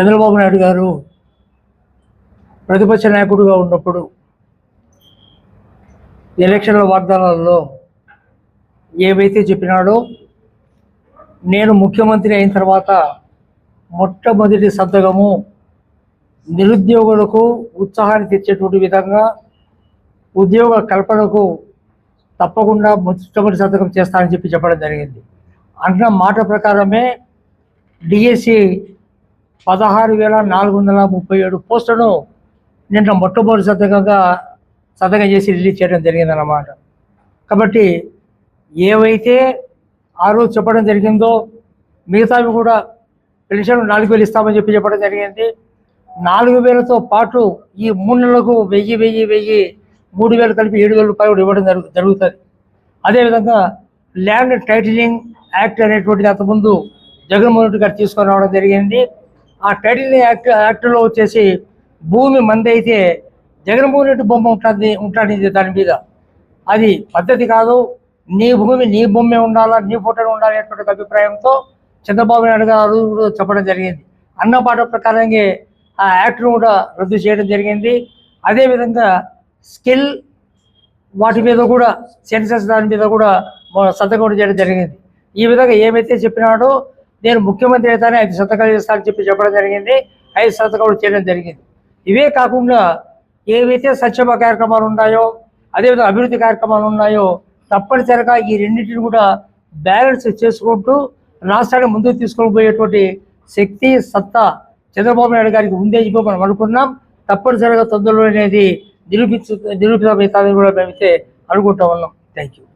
చంద్రబాబు నాయుడు గారు ప్రతిపక్ష నాయకుడుగా ఉన్నప్పుడు ఎలక్షన్ల వాగ్దానాల్లో ఏవైతే చెప్పినాడో నేను ముఖ్యమంత్రి అయిన తర్వాత మొట్టమొదటి సంతకము నిరుద్యోగులకు ఉత్సాహాన్ని తెచ్చేటువంటి విధంగా ఉద్యోగ కల్పనకు తప్పకుండా మొట్టమొదటి సంతకం చేస్తానని చెప్పి చెప్పడం జరిగింది. అన్న మాట ప్రకారమే డిఎస్సి పదహారు వేల నాలుగు వందల ముప్పై ఏడు పోస్టులను నిన్న మొట్టమొదటి సంతకంగా సంతకం చేసి రిలీజ్ చేయడం జరిగిందన్నమాట. కాబట్టి ఏవైతే ఆ రోజు చెప్పడం జరిగిందో మిగతావి కూడా పెన్షన్ నాలుగు వేలు ఇస్తామని చెప్పి చెప్పడం జరిగింది. నాలుగు వేలతో పాటు ఈ మూడు నెలలకు వెయ్యి వెయ్యి వెయ్యి మూడు వేలు కలిపి ఏడు వేల రూపాయలు ఇవ్వడం జరుగు జరుగుతుంది. అదేవిధంగా ల్యాండ్ టైటిలింగ్ యాక్ట్ అనేటువంటిది అంతకుముందు జగన్మోహన్ రెడ్డి గారు తీసుకొని రావడం జరిగింది. ఆ టైటిల్ యాక్ట్ యాక్ట్లో వచ్చేసి భూమి మంది అయితే జగన్మోహన్ రెడ్డి బొమ్మ ఉంటుంది ఉంటుంది దాని మీద. అది పద్ధతి కాదు. నీ భూమి నీ బొమ్మే ఉండాలా నీ ఫోటో ఉండాలి అనేటువంటి అభిప్రాయంతో చంద్రబాబు నాయుడు గారు చెప్పడం జరిగింది. అన్న పాట ప్రకారంగా ఆ యాక్ట్ను కూడా రద్దు చేయడం జరిగింది. అదేవిధంగా స్కిల్ వాటి మీద కూడా సెన్సెస్ దాని మీద కూడా సంతకం కూడా చేయడం జరిగింది. ఈ విధంగా ఏమైతే చెప్పినాడో నేను ముఖ్యమంత్రి అయితేనే ఐదు సంతకాలు చేస్తానని చెప్పి చెప్పడం జరిగింది. ఐదు సంతకాలు చేయడం జరిగింది. ఇవే కాకుండా ఏవైతే సంక్షేమ కార్యక్రమాలు ఉన్నాయో అదేవిధంగా అభివృద్ధి కార్యక్రమాలు ఉన్నాయో తప్పనిసరిగా ఈ రెండింటిని కూడా బ్యాలెన్స్ చేసుకుంటూ రాష్ట్రాన్ని ముందుకు తీసుకొని పోయేటువంటి శక్తి సత్తా చంద్రబాబు నాయుడు గారికి ఉందే చెప్పి మనం అనుకున్నాం. తప్పనిసరిగా తొందరలో అనేది నిరూపించు నిరూపితమవుతామని కూడా మేమైతే అనుకుంటా ఉన్నాం. Thank you